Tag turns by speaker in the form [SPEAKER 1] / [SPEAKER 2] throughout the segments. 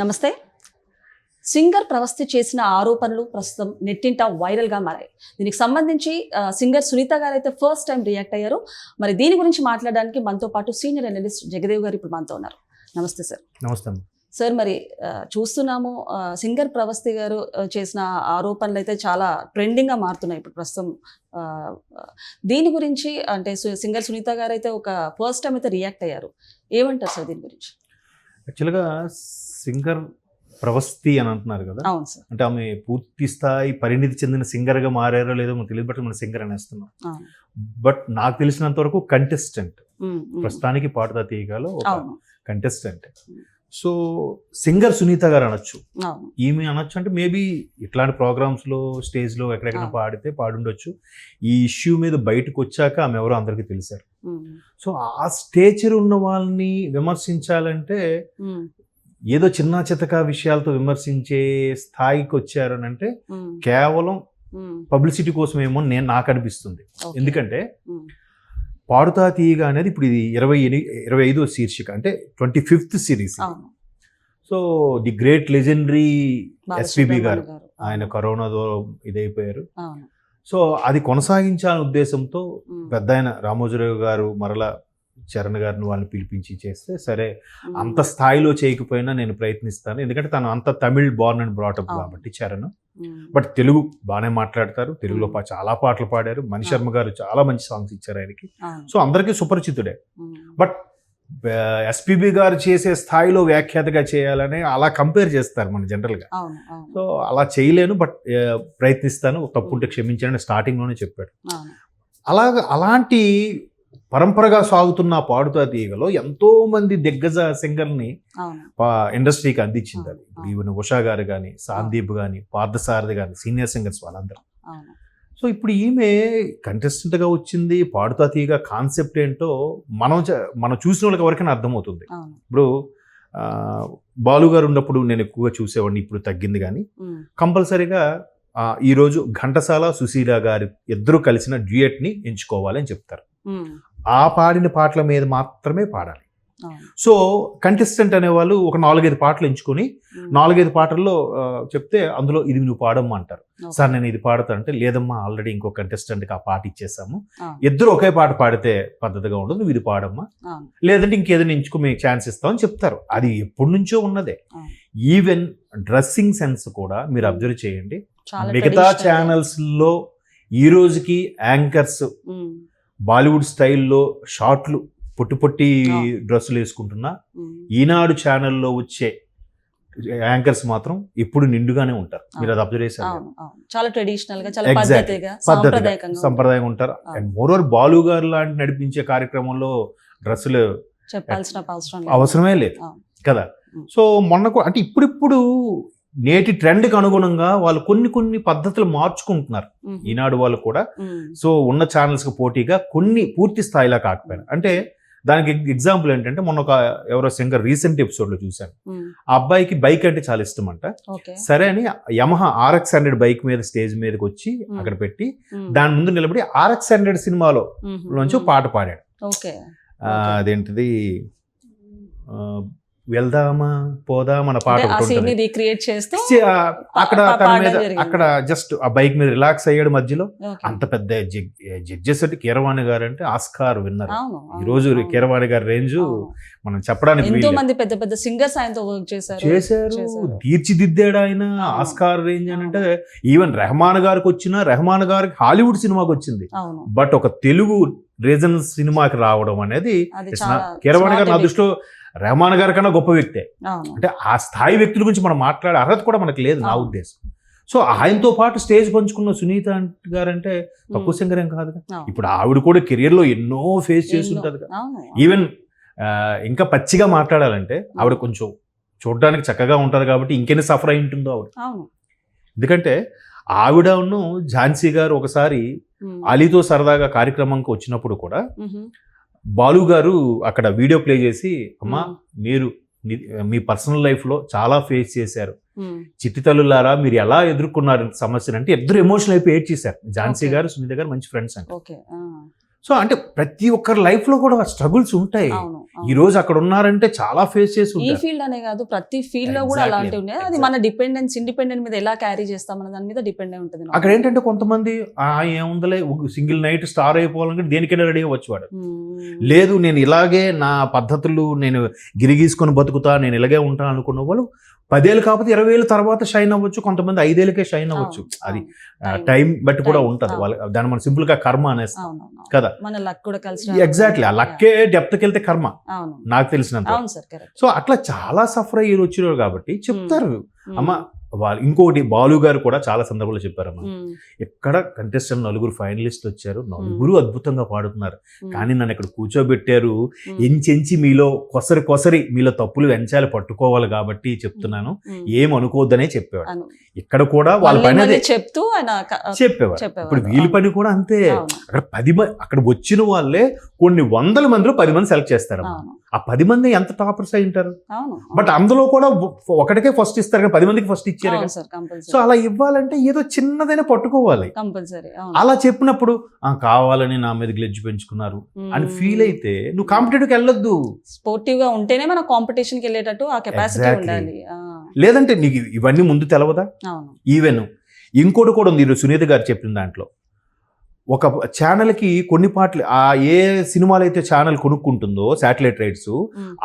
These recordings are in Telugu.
[SPEAKER 1] నమస్తే. సింగర్ ప్రవస్తి చేసిన ఆరోపణలు ప్రస్తుతం నెట్టింట వైరల్గా మారాయి. దీనికి సంబంధించి సింగర్ సునీత గారు అయితే ఫస్ట్ టైం రియాక్ట్ అయ్యారు. మరి దీని గురించి మాట్లాడడానికి మనతో పాటు సీనియర్ అనలిస్ట్ జగదేవ్ గారు ఇప్పుడు మనతో ఉన్నారు. నమస్తే సార్.
[SPEAKER 2] నమస్తే.
[SPEAKER 1] సార్ మరి చూస్తున్నాము సింగర్ ప్రవస్తి గారు చేసిన ఆరోపణలు అయితే చాలా ట్రెండింగ్గా మారుతున్నాయి ఇప్పుడు ప్రస్తుతం. దీని గురించి అంటే సింగర్ సునీత గారు అయితే ఒక ఫస్ట్ టైం అయితే రియాక్ట్ అయ్యారు. ఏమంటారు సార్ దీని గురించి?
[SPEAKER 2] యాక్చువల్గా సింగర్ ప్రవస్తి అని అంటున్నారు కదా.
[SPEAKER 1] అవును సార్.
[SPEAKER 2] అంటే ఆమె పూర్తి స్థాయి పరిణితి చెందిన సింగర్గా మారారో లేదో మనకు తెలియదు బట్ మనం సింగర్ అనేస్తున్నాం. బట్ నాకు తెలిసినంత వరకు కంటెస్టెంట్. ప్రస్తుతానికి పాడుతా తీయగాలో ఒక కంటెస్టెంట్ సో సింగర్ సునీత గారు అనొచ్చు. ఈమె అనొచ్చు అంటే మేబీ ఇట్లాంటి ప్రోగ్రామ్స్లో స్టేజ్లో ఎక్కడెక్కడ. పాడితే పాడుండొచ్చు. ఈ ఇష్యూ మీద బయటకు వచ్చాక ఆమె ఎవరో అందరికీ తెలిసారు. సో ఆ స్టేచర్ ఉన్న వాళ్ళని విమర్శించాలంటే ఏదో చిన్న చితక విషయాలతో విమర్శించే స్థాయికి వచ్చారని అంటే కేవలం పబ్లిసిటీ కోసం ఏమో నేను నాకు అనిపిస్తుంది. ఎందుకంటే పాడుతా తీయగా అనేది ఇప్పుడు ఇది ఇరవై ఎని ఇరవై ఐదో శీర్షిక అంటే twenty fifth series so the great legendary SPB garu. ఆయన కరోనాతో ఇదైపోయారు. సో అది కొనసాగించాలనే ఉద్దేశంతో పెద్ద ఆయన రామోజీరావు గారు మరలా చరణ్ గారిని వాళ్ళని పిలిపించి చేస్తే సరే అంత స్థాయిలో చేయకపోయినా నేను ప్రయత్నిస్తాను. ఎందుకంటే తను అంత తమిళ్ బార్న్ అండ్ బ్రాటప్. కాబట్టి చరణ్. బట్ తెలుగు బాగానే మాట్లాడతారు. తెలుగులో చాలా పాటలు పాడారు. మణి శర్మ గారు చాలా మంచి సాంగ్స్ ఇచ్చారు ఆయనకి. సో అందరికీ సుపరిచితుడే. బట్ ఎస్పీబీ గారు చేసే స్థాయిలో వ్యాఖ్యాతగా చేయాలని అలా కంపేర్ చేస్తారు మన జనరల్గా సో అలా చేయలేను బట్ ప్రయత్నిస్తాను. తప్పుంటే క్షమించండి స్టార్టింగ్లోనే చెప్పాడు. అలాగ అలాంటి పరంపరగా సాగుతున్న పాడుతా తీగలో ఎంతో మంది దిగ్గజ సింగర్ని ఇండస్ట్రీకి అందించింది అది. ఈవెన్ ఉషా గారు కానీ సందీప్ కానీ పార్థసారథి కానీ సీనియర్ సింగర్స్ వాళ్ళందరూ. సో ఇప్పుడు ఈమె కంటెస్టెంట్గా వచ్చింది పాడుతా తీగ కాన్సెప్ట్ ఏంటో మనం మనం చూసిన వాళ్ళకి ఎవరికైనా అర్థమవుతుంది. ఇప్పుడు ఆ, బాలు గారు ఉన్నప్పుడు నేను ఎక్కువగా చూసేవాడిని ఇప్పుడు తగ్గింది కానీ కంపల్సరీగా ఈరోజు ఘంటసాల సుశీల గారి ఇద్దరు కలిసిన డ్యూయట్ని ఎంచుకోవాలి అని చెప్తారు. ఆ పాడిన పాటల మీద మాత్రమే పాడాలి. సో కంటెస్టెంట్ అనేవాళ్ళు ఒక నాలుగైదు పాటలు ఎంచుకొని నాలుగైదు పాటల్లో చెప్తే అందులో ఇది నువ్వు పాడమ్మా అంటారు. సార్ నేను ఇది పాడతా అంటే లేదమ్మా ఆల్రెడీ ఇంకో కంటెస్టెంట్కి ఆ పాట ఇచ్చేసాము. ఇద్దరు ఒకే పాట పాడితే పద్ధతిగా ఉండదు నువ్వు ఇది పాడమ్మా. లేదంటే ఇంకేదైనా ఎంచుకో మీకు ఛాన్స్ ఇస్తామని చెప్తారు. అది ఎప్పటి నుంచో ఉన్నదే. ఈవెన్ డ్రెస్సింగ్ సెన్స్ కూడా మీరు. అబ్జర్వ్ చేయండి. మిగతా
[SPEAKER 1] traditional. గా.
[SPEAKER 2] ఛానల్స్లో ఈ రోజుకి యాంకర్స్ బాలీవుడ్ స్టైల్లో షార్ట్లు పొట్టి పొట్టి. డ్రెస్సులు వేసుకుంటున్నా ఈనాడు ఛానల్లో వచ్చే యాంకర్స్ మాత్రం ఎప్పుడు నిండుగానే ఉంటారు మీరు అది అబ్జర్వ్ చేశారు
[SPEAKER 1] చాలా ట్రెడిషనల్గా చాలా. పద్ధతిగా సాంప్రదాయకంగా
[SPEAKER 2] సంప్రదాయం ఉంటారు. అండ్ మోరోవర్ బాలు గారు లాంటి నడిపించే కార్యక్రమంలో డ్రెస్సులు
[SPEAKER 1] చెప్పాల్సిన.
[SPEAKER 2] అవసరమే లేదు. కదా. సో మొన్నకు అంటే ఇప్పుడిప్పుడు నేటి ట్రెండ్కి అనుగుణంగా వాళ్ళు కొన్ని కొన్ని పద్ధతులు మార్చుకుంటున్నారు. ఈనాడు వాళ్ళు కూడా. సో ఉన్న ఛానల్స్కి పోటీగా కొన్ని పూర్తి స్థాయిలో కాకపోయినా అంటే దానికి ఎగ్జాంపుల్ ఏంటంటే మొన్న ఒక ఎవరో సింగర్ రీసెంట్ ఎపిసోడ్లో చూశాను. ఆ అబ్బాయికి బైక్ అంటే చాలా ఇష్టం అంట సరే అని యమహా ఆర్ఎక్స్ హండ్రెడ్ బైక్ మీద స్టేజ్ మీదకి వచ్చి అక్కడ పెట్టి దాని ముందు నిలబడి ఆర్ఎక్స్ హండ్రెడ్ సినిమాలో
[SPEAKER 1] ఉమ్,
[SPEAKER 2] పాట పాడాడు. అదేంటిది? వెళ్దామా పోదామా అన్న పాట
[SPEAKER 1] రీక్రియేట్ చేస్తూ
[SPEAKER 2] అక్కడ తన మీద. అక్కడ జస్ట్ ఆ బైక్ మీద రిలాక్స్ అయ్యాడు మధ్యలో. అంత పెద్ద జడ్జెస్ అంటే కీరవాణి గారు అంటే ఆస్కార్ విన్నర్ ఈ రోజు కీరవాణి గారి రేంజ్. మనం చెప్పడానికి
[SPEAKER 1] ఎంతో. మంది పెద్ద పెద్ద సింగర్స్ ఆయనతో వర్క్ చేశారు
[SPEAKER 2] చేశారు. తీర్చిదిద్దాడు ఆయన. ఆస్కార్ రేంజ్ అని అంటే ఈవెన్ రెహమాన్ గారికి వచ్చిన రెహమాన్ గారికి హాలీవుడ్ సినిమాకి వచ్చింది బట్ ఒక తెలుగు రీజన్ సినిమాకి రావడం అనేది కీరవాణి గారు నా దృష్టిలో రెహమాన్ గారి కన్నా గొప్ప వ్యక్తే. అంటే ఆ స్థాయి వ్యక్తుల గురించి మనం మాట్లాడే అర్హత కూడా మనకు లేదు నా. ఉద్దేశం. సో ఆయనతో పాటు స్టేజ్ పంచుకున్న సునీత గారంటే తక్కువ సింగర్ ఏం కాదు. ఇప్పుడు ఆవిడ కూడా కెరియర్లో ఎన్నో ఫేస్ చేసి. ఉంటది ఈవెన్ ఇంకా పచ్చిగా మాట్లాడాలంటే ఆవిడ కొంచెం చూడడానికి చక్కగా ఉంటారు కాబట్టి ఇంకెన్ని సఫర్ అయి ఉంటుందో ఆవిడ. ఎందుకంటే ఆవిడను ఝాన్సీ గారు ఒకసారి అలీతో సరదాగా కార్యక్రమంకి వచ్చినప్పుడు కూడా బాలు గారు అక్కడ వీడియో ప్లే చేసి అమ్మా మీరు మీ పర్సనల్ లైఫ్లో చాలా ఫేస్ చేశారు. చిట్టి తల్లులారా మీరు ఎలా ఎదుర్కొన్నారు సమస్యను? అంటే ఇద్దరు ఎమోషనల్ అయిపోయి ఏడ్ చేశారు ఝాన్సీ. గారు సునీత గారు మంచి ఫ్రెండ్స్
[SPEAKER 1] ఆ,
[SPEAKER 2] సో అంటే ప్రతి ఒక్కరి లైఫ్లో కూడా స్ట్రగుల్స్ ఉంటాయి. ఈ రోజు అక్కడ ఉన్నారంటే చాలా ఫేస్ చేసి
[SPEAKER 1] ఈ ఫీల్డ్ అనే కాదు ప్రతి ఫీల్డ్లో కూడా. అలాంటివి ఉన్నాయి అది మన డిపెండెన్స్ ఇండిపెండెంట్ మీద ఎలా క్యారీ చేస్తాం అన్న దాని మీద డిపెండ్ అయి ఉంటుంది
[SPEAKER 2] అక్కడ ఏంటంటే కొంతమంది ఆ ఏముందలే సింగిల్ నైట్ స్టార్ అయిపోవాలంటే దేనికైనా రెడీ అవ్వచ్చు వాడు. లేదు నేను ఇలాగే నా పద్ధతులు నేను గిరిగీసుకొని బతుకుతా నేను ఇలాగే ఉంటాను అనుకున్న వాళ్ళు పదేళ్ళు కాకపోతే ఇరవై ఏళ్ళ తర్వాత షైన్ అవ్వచ్చు కొంతమంది ఐదేళ్ళకే షైన్ అవ్వచ్చు. అది. టైం బట్టి కూడా ఉంటది. వాళ్ళ దాన్ని మనం సింపుల్గా కర్మ అనేస్తాం.
[SPEAKER 1] అవును.
[SPEAKER 2] కదా.
[SPEAKER 1] మన లక్ కూడా కలిసి
[SPEAKER 2] ఎగ్జాక్ట్లీ ఆ లక్కే డెప్త్కి వెళ్తే కర్మ. నాకు తెలిసినంత సో అట్లా చాలా సఫర్ అయ్యి వచ్చినారు కాబట్టి చెప్తారు. అమ్మ వాళ్ళు ఇంకొకటి బాలు గారు కూడా చాలా సందర్భాల్లో చెప్పారమ్మా. ఎక్కడ కంటెస్టెంట్ నలుగురు ఫైనలిస్ట్ వచ్చారు నలుగురు అద్భుతంగా పాడుతున్నారు. కానీ నన్ను ఇక్కడ కూర్చోబెట్టారు ఎంచెంచి మీలో కొసరి కొసరి మీలో తప్పులు వెంచాలి పట్టుకోవాలి కాబట్టి చెప్తున్నాను. ఏం అనుకోవద్దనే చెప్పేవాడు. ఇక్కడ కూడా వాళ్ళ పని అదే.
[SPEAKER 1] చెప్తూ
[SPEAKER 2] చెప్పేవాడు. ఇప్పుడు వీళ్ళ పని కూడా అంతే. అక్కడ పది మంది అక్కడ వచ్చిన వాళ్ళే కొన్ని వందల మందిలో పది మంది సెలెక్ట్ చేస్తారు
[SPEAKER 1] అవును,
[SPEAKER 2] ఆ పది మంది ఎంత టాపర్స్ అయి ఉంటారు? బట్ అందులో కూడా ఒకటికే ఫస్ట్ ఇస్తారు కానీ పది మందికి ఫస్ట్ ఇచ్చారు సో అలా ఇవ్వాలంటే ఏదో చిన్నదైనా పట్టుకోవాలి. అలా చెప్పినప్పుడు "ఆ, కావాలని నా మీద గ్లెడ్జ్ పెంచుకున్నారు అని ఫీల్ అయితే నువ్వు కాంపిటేటివ్కి వెళ్ళొద్దు.
[SPEAKER 1] స్పోర్టివ్గా ఉంటేనే మనం కాంపిటీషన్కి వెళ్ళేటట్టు ఆ కెపాసిటీ. ఉండాలి.
[SPEAKER 2] లేదంటే నీకు ఇవన్నీ ముందు తెలవదా? ఈవెన్ ఇంకోటి కూడా ఉంది సునీత గారు చెప్పిన దాంట్లో. ఒక ఛానల్కి కొన్ని పాటలు ఆ ఏ సినిమాలు అయితే ఛానల్ కొనుక్కుంటుందో శాటిలైట్ రైట్స్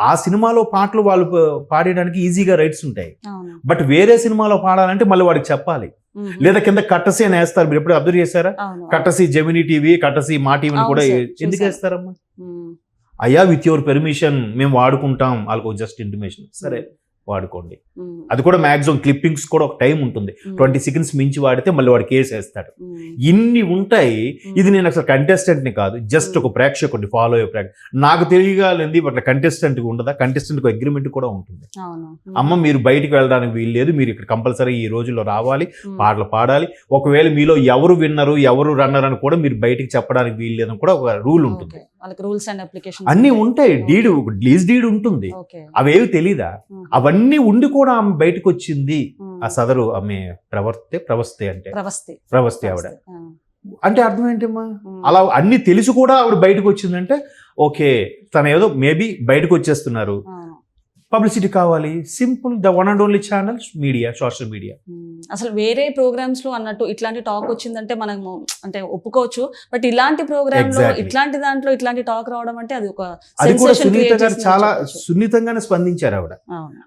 [SPEAKER 2] ఆ సినిమాలో పాటలు వాళ్ళు పాడేయడానికి ఈజీగా రైట్స్ ఉంటాయి. బట్ వేరే సినిమాలో పాడాలంటే మళ్ళీ వాడికి చెప్పాలి. లేదా కింద కట్టసి అని వేస్తారు. మీరు ఎప్పుడు అబ్జర్వ్ చేశారా? కట్టసి జెమినీ టీవీ కట్టసి మా టీవీని కూడా ఎందుకు. వేస్తారమ్మా? అయ్యా విత్ యువర్ పెర్మిషన్ మేము వాడుకుంటాం. వాళ్ళకు జస్ట్ ఇంటిమేషన్ సరే. వాడుకోండి. అది కూడా మాక్సిమం క్లిప్పింగ్స్ కూడా ఒక టైం ఉంటుంది. ట్వంటీ సెకండ్స్ మించి వాడితే మళ్ళీ వాడు కేసు వేస్తాడు ఇన్ని ఉంటాయి. ఇది నేను అసలు contestant ని కాదు. జస్ట్ ఒక ప్రేక్షకుడిని ఫాలో అయ్యే ప్రేక్ష నాకు తెలియగాలింది అట్లా కంటెస్టెంట్ ఉండదా? కంటెస్టెంట్ అగ్రిమెంట్ కూడా ఉంటుంది. అమ్మ మీరు బయటికి వెళ్ళడానికి వీలు లేదు మీరు ఇక్కడ కంపల్సరీ ఈ రోజుల్లో రావాలి. పాటలు పాడాలి. ఒకవేళ మీలో ఎవరు విన్నరు ఎవరు రన్నర్ అని కూడా మీరు బయటికి చెప్పడానికి వీలు లేదని కూడా ఒక రూల్ ఉంటుంది.
[SPEAKER 1] వాళ్ళకి రూల్స్ అండ్ అప్లికేషన్
[SPEAKER 2] అన్నీ ఉంటాయి. డీడ్ లీజ్ డీడ్ ఉంటుంది. అవేవి తెలీదా? అవన్నీ ఉండి కూడా ఆమె బయటకు వచ్చింది ఆ సదరు ఆమె ప్రవర్తే ప్రవస్తే అంటే.
[SPEAKER 1] ప్రవస్తి.
[SPEAKER 2] ప్రవస్తే ఆవిడ. అంటే అర్థం ఏంటమ్మా? అలా అన్ని తెలిసి కూడా ఆవిడ బయటకు వచ్చిందంటే ఓకే తన ఏదో మేబీ బయటకు వచ్చేస్తున్నారు. పబ్లిసిటీ కావాలి simple the one and only channel media social media
[SPEAKER 1] అసలు వేరే ప్రోగ్రామ్స్లో అన్నట్టు ఇట్లాంటి టాక్ వచ్చిందంటే మనము అంటే ఒప్పుకోవచ్చు బట్ ఇలాంటి ప్రోగ్రామ్. ఇట్లాంటి దాంట్లో ఇట్లాంటి టాక్ రావడం అంటే అది ఒక
[SPEAKER 2] అది కూడా సునీత గారు చాలా. సున్నితంగానే స్పందించారు ఆవిడ.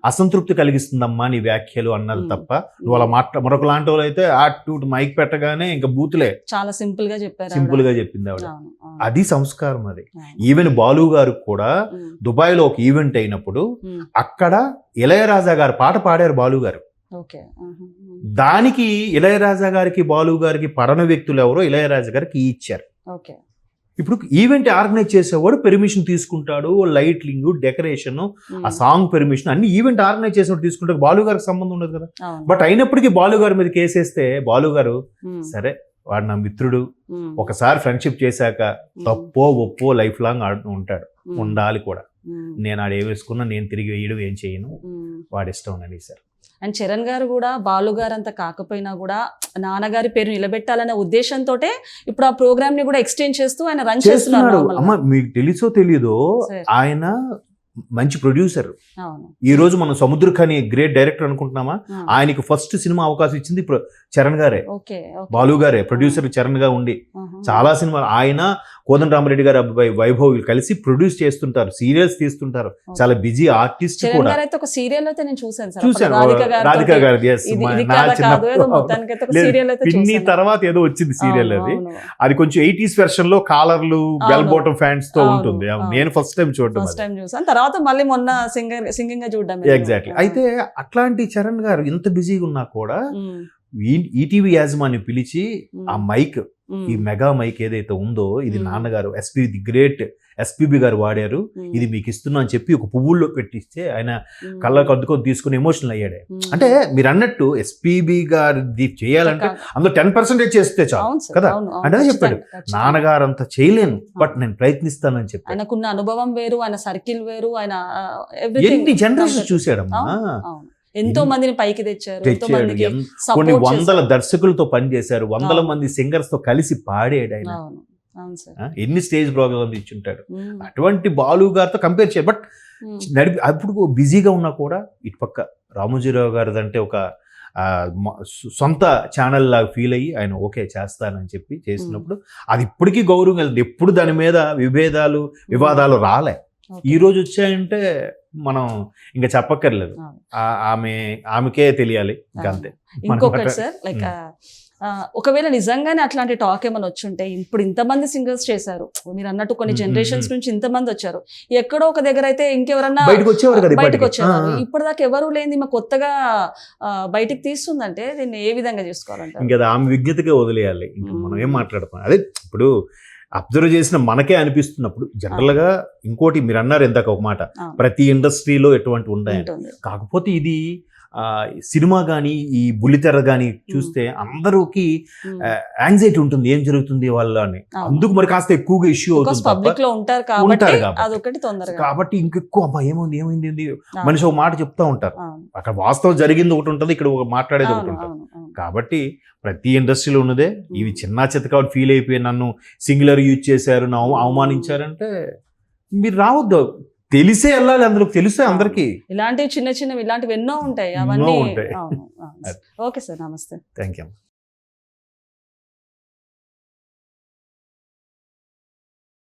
[SPEAKER 2] అసంతృప్తి కలిగిస్తుందమ్మా నీ వ్యాఖ్యలు అన్నది. తప్ప నువ్వు అలా మాట్లా మరొక లాంటి వాళ్ళు అయితే ఆ టూ మైక్ పెట్టగానే ఇంకా బూతులే
[SPEAKER 1] చాలా సింపుల్గా చెప్పారు
[SPEAKER 2] సింపుల్. గా చెప్పింది ఆవిడ అది సంస్కారం అది. ఈవెన్ బాలు గారు కూడా
[SPEAKER 1] ఉమ్,
[SPEAKER 2] దుబాయ్లో ఒక ఈవెంట్ అయినప్పుడు అక్కడ ఇళయరాజా గారు పాట పాడారు బాలు గారు. దానికి ఇళయరాజా గారికి బాలు గారికి పడన వ్యక్తులు ఎవరో ఇళయరాజా గారికి ఇచ్చారు.
[SPEAKER 1] ఓకే.
[SPEAKER 2] ఇప్పుడు ఈవెంట్ ఆర్గనైజ్ చేసేవాడు పెర్మిషన్ తీసుకుంటాడు లైట్లింగ్ డెకరేషన్ ఆ సాంగ్ పెర్మిషన్ అన్ని ఈవెంట్ ఆర్గనైజ్ చేసినప్పుడు తీసుకుంటాడు. బాలు గారికి సంబంధం ఉండదు కదా. బట్ అయినప్పటికీ బాలు గారి మీద కేసేస్తే బాలు గారు సరే వాడు నా మిత్రుడు. ఒకసారి ఫ్రెండ్షిప్ చేశాక తప్పో ఒప్పో లైఫ్ లాంగ్ ఆడుతూ ఉంటాడు. ఉండాలి కూడా. నేను ఆడ వేసుకున్నా నేను తిరిగి వేయడం ఏం చేయను. వాడి ఇష్టం అని సార్.
[SPEAKER 1] అండ్ చరణ్ గారు కూడా బాలు గారు అంత కాకపోయినా కూడా నాన్నగారి పేరు నిలబెట్టాలనే ఉద్దేశంతో ఇప్పుడు ఆ ప్రోగ్రామ్ని కూడా ఎక్స్టెండ్ చేస్తూ ఆయన రన్
[SPEAKER 2] చేస్తున్నాడు. అమ్మ మీకు తెలుసో తెలియదో. ఆయన మంచి ప్రొడ్యూసర్. ఈ రోజు మనం సముద్ర ఖని గ్రేట్ డైరెక్టర్ అనుకుంటున్నామా? ఆయనకి ఫస్ట్ సినిమా అవకాశం ఇచ్చింది చరణ్ గారే. బాలు గారే ప్రొడ్యూసర్ చరణ్గా ఉండి. చాలా సినిమాలు ఆయన కోదండ రామరెడ్డి గారు అబ్బాయి వైభవ్ కలిసి ప్రొడ్యూస్ చేస్తుంటారు సీరియల్స్ తీస్తుంటారు. చాలా బిజీ ఆర్టిస్ట్ కూడా.
[SPEAKER 1] ఒక సీరియల్ అయితే నేను చూసాను రాధిక
[SPEAKER 2] గారు పిన్ని. తర్వాత ఏదో వచ్చింది సీరియల్ అది. అది కొంచెం ఎయిటీస్ వెర్షన్లో కాలర్లు బెల్. బాటమ్
[SPEAKER 1] ఫ్యాన్స్తో
[SPEAKER 2] ఉంటుంది. నేను ఫస్ట్ టైం చూడడం
[SPEAKER 1] ఫస్ట్ టైం చూసాను తర్వాత మళ్ళీ మొన్న సింగర్ సింగింగ్గా చూడడం
[SPEAKER 2] ఎగ్జాక్ట్లీ అయితే అట్లాంటి చరణ్ గారు ఇంత బిజీగా ఉన్నా కూడా ఈ- ఈటీవీ యాజమాన్యం పిలిచి ఆ మైక్
[SPEAKER 1] ఉమ్,
[SPEAKER 2] ఈ మెగా మైక్ ఏదైతే ఉందో ఇది. నాన్నగారు ఎస్పీ ది గ్రేట్ ఎస్పీబి గారు వాడారు ఇది మీకు ఇస్తున్నా అని చెప్పి ఒక పువ్వుల్లో పెట్టిస్తే ఆయన కళ్ళకు అద్దుకొని తీసుకుని ఎమోషనల్ అయ్యాడే. అంటే మీరు అన్నట్టు ఎస్పీబి గారి చేయాలంటే. అందులో టెన్ పర్సెంటేజ్ చేస్తే చాలు కదా? అంటే చెప్పాడు. నాన్నగారు అంత చేయలేను బట్ నేను ప్రయత్నిస్తానని చెప్పాడు
[SPEAKER 1] ఆయనకున్న అనుభవం వేరు ఆయన సర్కిల్ వేరు ఆయన
[SPEAKER 2] ఎన్ని జనరేషన్ చూశాడమ్మా
[SPEAKER 1] అవును ఎంతో మందిని పైకి తెచ్చారు
[SPEAKER 2] కొన్ని వందల. దర్శకులతో పనిచేశారు వందల. మంది సింగర్స్తో కలిసి పాడాడు ఆయన ఎన్ని స్టేజ్ ప్రోగ్రామ్స్ ఇచ్చుంటాడు. అటువంటి బాలు గారితో కంపేర్ చేయ బట్ నడిపి అప్పుడు బిజీగా ఉన్నా కూడా ఇటుపక్క రామోజీరావు గారిది అంటే ఒక సొంత ఛానల్ లాగా ఫీల్ అయ్యి ఆయన ఓకే చేస్తానని చెప్పి చేసినప్పుడు అది ఇప్పటికీ గౌరవం వెళ్తుంది ఎప్పుడు దాని మీద విభేదాలు వివాదాలు రాలే. ఈ రోజు వచ్చాయంటే మనం ఇంకా చెప్పక్కర్లేదు. ఆమె ఆమెకే తెలియాలి. ఇంకా. అంతే.
[SPEAKER 1] ఇంకొకటి సార్ లైక్. ఒకవేళ నిజంగానే అట్లాంటి టాక్ ఏమైనా వచ్చుంటే ఇప్పుడు ఇంతమంది సింగర్స్ చేశారు. మీరు అన్నట్టు కొన్ని జనరేషన్స్. నుంచి ఇంతమంది వచ్చారు. ఎక్కడో ఒక దగ్గర అయితే ఇంకెవరన్నా
[SPEAKER 2] బయటకు వచ్చేవారు ఆ.
[SPEAKER 1] ఇప్పటిదాకా ఎవరు లేని మా కొత్తగా బయటికి తీస్తుందంటే దీన్ని ఏ విధంగా చేసుకోవాలంటారు?
[SPEAKER 2] ఇంకా ఆమె విజ్ఞతగా వదిలేయాలి. ఇంకా. మనం ఏం మాట్లాడతాం? అదే ఇప్పుడు అబ్జర్వ్ చేసిన మనకే అనిపిస్తున్నప్పుడు జనరల్గా ఇంకోటి మీరు అన్నారు ఇందాక ఒక మాట. ప్రతి ఇండస్ట్రీలో ఎటువంటి
[SPEAKER 1] ఉంటుంది.
[SPEAKER 2] కాకపోతే ఇది సినిమా కానీ ఈ బుల్లితెర కానీ చూస్తే అందరికి. యాంగ్జైటీ ఉంటుంది ఏం జరుగుతుంది వాళ్ళ అని. అందుకు మరి కాస్త ఎక్కువగా ఇష్యూ అవుతుంది తప్ప
[SPEAKER 1] పబ్లిక్లో ఉంటారు కాబట్టి
[SPEAKER 2] ఇంకెక్కువ అబ్బా ఏముంది ఏమైంది. మనిషి ఒక మాట చెప్తా ఉంటారు. అక్కడ వాస్తవం జరిగింది ఒకటి ఉంటుంది ఇక్కడ ఒక మాట్లాడేది ఒకటి ఉంటుంది. కాబట్టి ప్రతి ఇండస్ట్రీలో ఉన్నదే ఇవి. చిన్న చిత్త కాబట్టి ఫీల్ అయిపోయి నన్ను సింగులర్ యూజ్ చేశారు అవమానించారంటే మీరు రావద్దు తెలిసే వెళ్ళాలి అందరికి తెలిసే అందరికి.
[SPEAKER 1] ఇలాంటివి చిన్న చిన్నవి ఇలాంటివి ఎన్నో ఉంటాయి. అవన్నీ. ఓకే సార్ నమస్తే.
[SPEAKER 2] Thank you